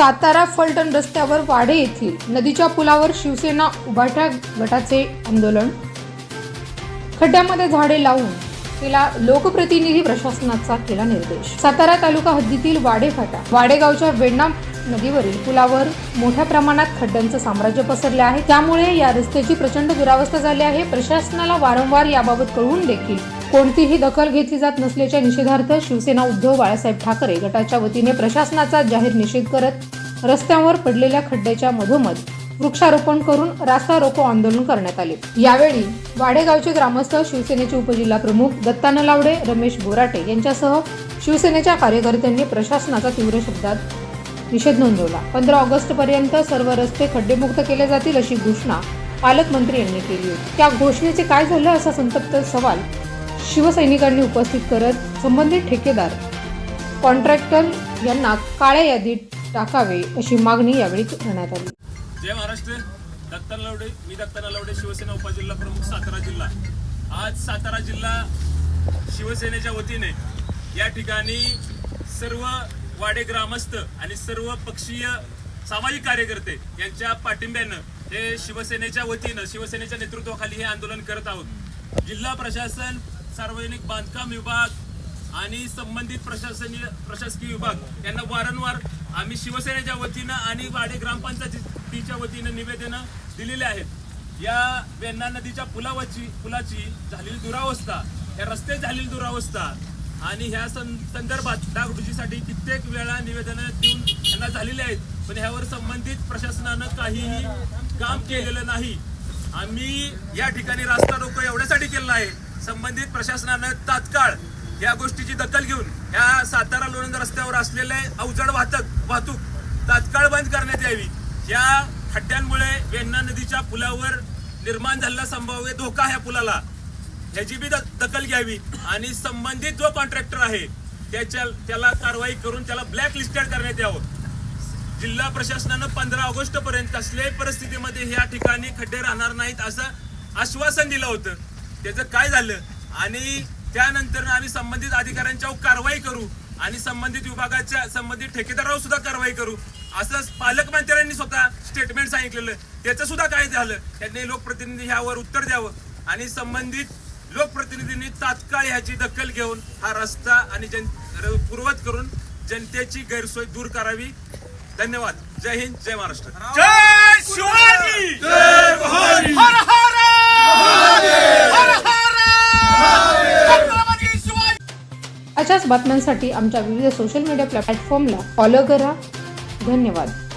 सातारा फलटण रस्त्यावर वाडे येथील नदीच्या पुलावर शिवसेना उभाठ्या गटाचे आंदोलन. खड्ड्यामध्ये झाडे लावून केला लोकप्रतिनिधी प्रशासनाचा केला निर्देश. सातारा तालुका हद्दीतील वाडे फाटा वाडेगावच्या वेण्णा नदीवरील पुलावर मोठ्या प्रमाणात खड्ड्यांचं साम्राज्य पसरले आहे. त्यामुळे या रस्त्याची प्रचंड दुरावस्था झाली आहे. प्रशासनाला वारंवार याबाबत कळवून देखील कोणतीही दखल घेतली जात नसल्याच्या निषेधार्थ शिवसेना उद्धव बाळासाहेब ठाकरे गटाच्या वतीने प्रशासनाचा जाहीर निषेध करत रस्त्यावर पडलेल्या खड्ड्याच्या मधोमध वृक्षारोपण करून रास्ता रोको आंदोलन करण्यात आले. यावेळी वाडेगावचे ग्रामस्थ शिवसेनेचे उपजिल्हा प्रमुख दत्ता नलावडे रमेश बोराटे यांच्यासह शिवसेनेच्या कार्यकर्त्यांनी प्रशासनाचा तीव्र शब्दात निषेध नोंदवला. पंधरा ऑगस्ट पर्यंत सर्व रस्ते खड्डेमुक्त केले जातील अशी घोषणा पालकमंत्री यांनी केली होती. त्या घोषणेचे काय झालं असा संतप्त सवाल शिवसैनिकांनी उपस्थित करत संबंधित ठेकेदार कॉन्ट्रॅक्टर यांना काळ्या यादीत टाकावे अशी मागणी यावेळी करण्यात आली. जय महाराष्ट्र. दत्ता लवडे मी दत्ता लवडे शिवसेना उपजिल्हा प्रमुख सातारा जिल्हा. आज सातारा जिल्हा शिवसेनेच्या वतीने या ठिकाणी सर्व वाडे ग्रामस्थ आणि सर्व पक्षीय सामाजिक कार्यकर्ते यांच्या पाठिंब्यानं हे शिवसेनेच्या वतीनं शिवसेनेच्या नेतृत्वाखाली हे आंदोलन करत आहोत. जिल्हा प्रशासन सार्वजनिक बांधकाम विभाग आणि संबंधित प्रशासनीय प्रशासकीय विभाग. यांना वारंवार आम्ही शिवसेनेच्या वतीनं आणि वाडे ग्रामपंचायतीच्या वतीनं निवेदनं दिलेली आहेत. या वेण्णा नदीच्या पुलावाची पुलाची झालेली दुरावस्था या रस्ते झालेली दुरावस्था आणि ह्या सं संदर्भात डागडुजीसाठी कित्येक वेळा निवेदनं देऊन त्यांना झालेली आहेत. पण ह्यावर संबंधित प्रशासनानं काहीही काम केलेलं नाही. आम्ही या ठिकाणी रास्ता रोको एवढ्यासाठी केलेला आहे. संबंधित प्रशासनानं तात्काळ या गोष्टीची दखल घेऊन या सातारा लोणंद रस्त्यावर असलेले अवजड वाहतक वाहतूक तात्काळ बंद करण्यात यावी. या खड्ड्यांमुळे वेण्णा नदीच्या पुलावर निर्माण झालेला संभाव्य धोका ह्या पुलाला. ह्याची बी दखल घ्यावी आणि संबंधित जो कॉन्ट्रॅक्टर आहे त्याच्या त्याला कारवाई करून त्याला ब्लॅक लिस्टेड करण्यात यावं. जिल्हा प्रशासनानं पंधरा ऑगस्ट पर्यंत कसल्याही परिस्थितीमध्ये या ठिकाणी खड्डे राहणार नाहीत असं आश्वासन दिलं होतं. त्याचं काय झालं? आणि त्यानंतर आम्ही संबंधित अधिकाऱ्यांच्यावर कारवाई करू आणि संबंधित विभागाच्या संबंधित ठेकेदारावर सुद्धा कारवाई करू. असं पालकमंत्र्यांनी स्वतः स्टेटमेंट सांगितलेलं. त्याचं सुद्धा काय झालं? त्यांनी लोकप्रतिनिधी ह्यावर उत्तर द्यावं. आणि संबंधित लोकप्रतिनिधींनी तात्काळ ह्याची दखल घेऊन हा रस्ता आणि जन पूर्वत करून जनतेची गैरसोय दूर करावी. धन्यवाद. जय हिंद जय महाराष्ट्र. जय शिवाजी! बातम्यांसाठी आमच्या विविध सोशल मीडिया प्लॅटफॉर्मला फॉलो करा. धन्यवाद.